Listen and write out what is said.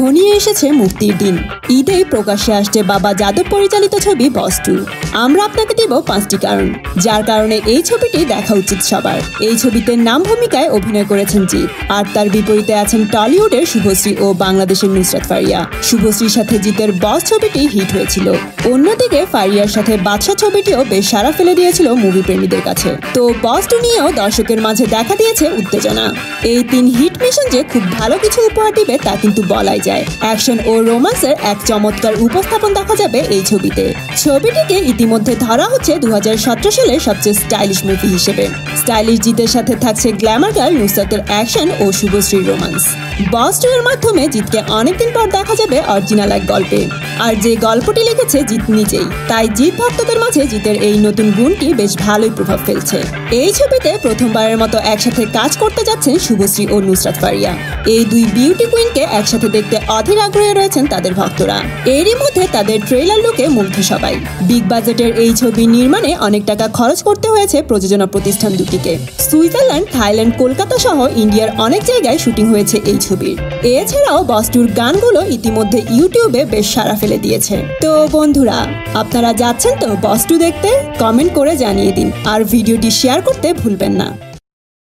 ঘনিয়ে এসেছে মুক্তির দিন। ঈদেই প্রকাশ্যে আসছে বাবা যাদব পরিচালিত ছবি বস টু আমরা আপনাকে দিব পাঁচটি কারণ। যার কারণে এই ছবিটি দেখা উচিত সবার। এই ছবিতে নাম ভূমিকায় অভিনয় করেছেন জিৎ। আর তার বিপরীতে আছেন টলিউডের শুভশ্রী ও বাংলাদেশের নুসরাত ফারিয়া। শুভশ্রীর সাথে জিতের বস ছবিটি হিট হয়েছিল। অন্যদিকে ফারিয়ার সাথে বাদশা ছবিটিও বেশ সারা ফেলে দিয়েছিল মুভি প্রেমীদের কাছে। তো বস টু নিয়েও দর্শকের মাঝে দেখা দিয়েছে উত্তেজনা। এই তিন হিট মিশন যে খুব ভালো কিছু উপহার দিবে তা কিন্তু বলাই যায়। অ্যাকশন ও রোমান্সের এক চমৎকার উপস্থাপন দেখা যাবে এই ছবিতে। ছবিটিকে ইতিমধ্যে ধরা হচ্ছে দু হাজার সতেরো সালের সবচেয়ে স্টাইলিশ মুভি হিসেবে। স্টাইলিশ জিতের সাথে থাকছে গ্ল্যামার গার্ল নুসরাতের অ্যাকশন ও শুভশ্রীর রোমান্স। বস মাধ্যমে জিতকে অনেকদিন পর দেখা যাবে অরিজিনাল এক গল্পে। আর যে গল্পটি লিখেছে জিত নিজেই, তাই জিত ভক্তদের মাঝে জিতের এই নতুন গুণটি বেশ ভালোই প্রভাব ফেলছে। এই ছবিতে প্রথমবারের মতো একসাথে কাজ করতে যাচ্ছেন শুভশ্রী ও নুসরাত ফারিয়া। এই দুই বিউটি কুইনকে একসাথে দেখতে অধীর আগ্রহে রয়েছেন তাদের ভক্তরা। এরই মধ্যে তাদের ট্রেলার লুকে মুগ্ধ সবাই। বিগ বাজেটের এই ছবি নির্মাণে অনেক টাকা খরচ করতে হয়েছে প্রযোজনা প্রতিষ্ঠান দুটিকে। সুইজারল্যান্ড, থাইল্যান্ড, কলকাতা সহ ইন্ডিয়ার অনেক জায়গায় শুটিং হয়েছে এই ছবির। এছাড়াও বস্টুর গানগুলো ইতিমধ্যে ইউটিউবে বেশ সারা ফেলে দিয়েছে। তো বন্ধুরা, আপনারা যাচ্ছেন তো বস্তু দেখতে? কমেন্ট করে জানিয়ে দিন। আর ভিডিওটি শেয়ার করতে ভুলবেন না।